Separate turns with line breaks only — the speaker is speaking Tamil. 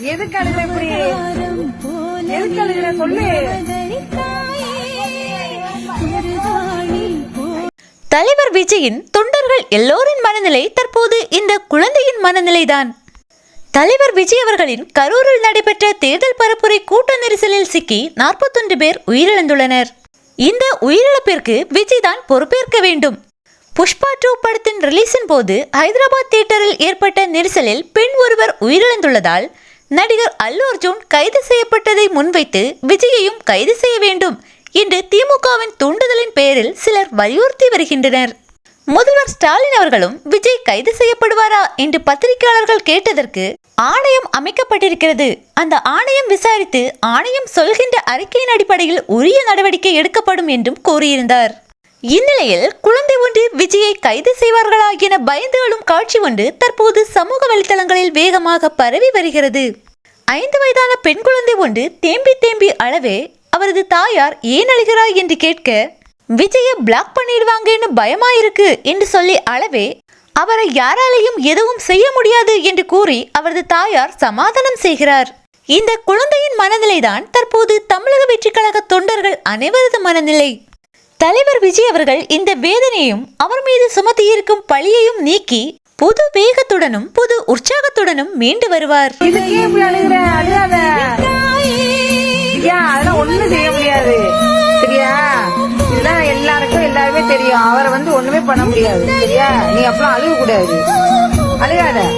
எதுக்கு அழுகுற இப்படி எதுக்கு அழுகிற சொல்லு?
தலைவர் விஜயின் தொண்டர்கள் எல்லோரின் மனநிலை தற்போது இந்த குழந்தையின் மனநிலைதான். தலைவர் விஜய் அவர்களின் கரூரில் நடைபெற்ற தேர்தல் பரப்புரை கூட்ட நெரிசலில் சிக்கி நாற்பத்தொன்று பேர் உயிரிழந்துள்ளனர். இந்த உயிரிழப்பிற்கு விஜய் தான் பொறுப்பேற்க வேண்டும். புஷ்பா டூ படத்தின் ரிலீஸின் போது ஹைதராபாத் தியேட்டரில் ஏற்பட்ட நெரிசலில் பெண் ஒருவர் உயிரிழந்துள்ளதால் நடிகர் அல்லு அர்ஜுன் கைது செய்யப்பட்டதை முன்வைத்து விஜயையும் கைது செய்ய வேண்டும் என்று திமுகவின் தூண்டுதலின் பேரில் சிலர் வலியுறுத்தி வருகின்றனர். முதல்வர் ஸ்டாலின் அவர்களும் விஜய் கைது செய்யப்படுவாரா என்று பத்திரிகையாளர்கள் கேட்டதற்கு ஆணையம் அமைக்கப்பட்டிருக்கிறது. அந்த ஆணையம் விசாரித்து ஆணையம் சொல்கின்ற அறிக்கையின் அடிப்படையில் உரிய நடவடிக்கை எடுக்கப்படும் என்றும் கூறியிருந்தார். இந்நிலையில் குழந்தை ஒன்று விஜயை கைது செய்வார்களா என பயந்து அழும் காட்சி ஒன்று தற்போது சமூக வலைதளங்களில் வேகமாக பரவி வருகிறது. ஐந்து வயதான பெண் குழந்தை ஒன்று தேம்பி தேம்பி அளவே அவரது தாயார் ஏன் அழுகிறாய்? என்று கேட்க விஜயை பிளாக் பண்ணிடுவாங்கன்னு பயமா இருக்கு என்று சொல்லி அளவே அவரை யாராலையும் எதுவும் செய்ய முடியாது என்று கூறி அவரது தாயார் சமாதானம் செய்கிறார். இந்த குழந்தையின் மனநிலைதான் தற்போது தமிழக வெற்றிக்கழக தொண்டர்கள் அனைவரது மனநிலை. தலைவர் விஜய் அவர்கள் இந்த வேதனையும் அவர் மீது சுமத்தியிருக்கும் பழியையும் நீக்கி புது வேகத்துடனும் புது உற்சாகத்துடனும் மீண்டு வருவார்.
இதுக்கு அதெல்லாம் செய்ய முடியாது. சரியா? எல்லாருக்கும் எல்லாருமே தெரியும். அவரை வந்து ஒண்ணுமே பண்ண முடியாது. சரியா? நீ அப்புறம் அழுக கூடாது அழுகாத.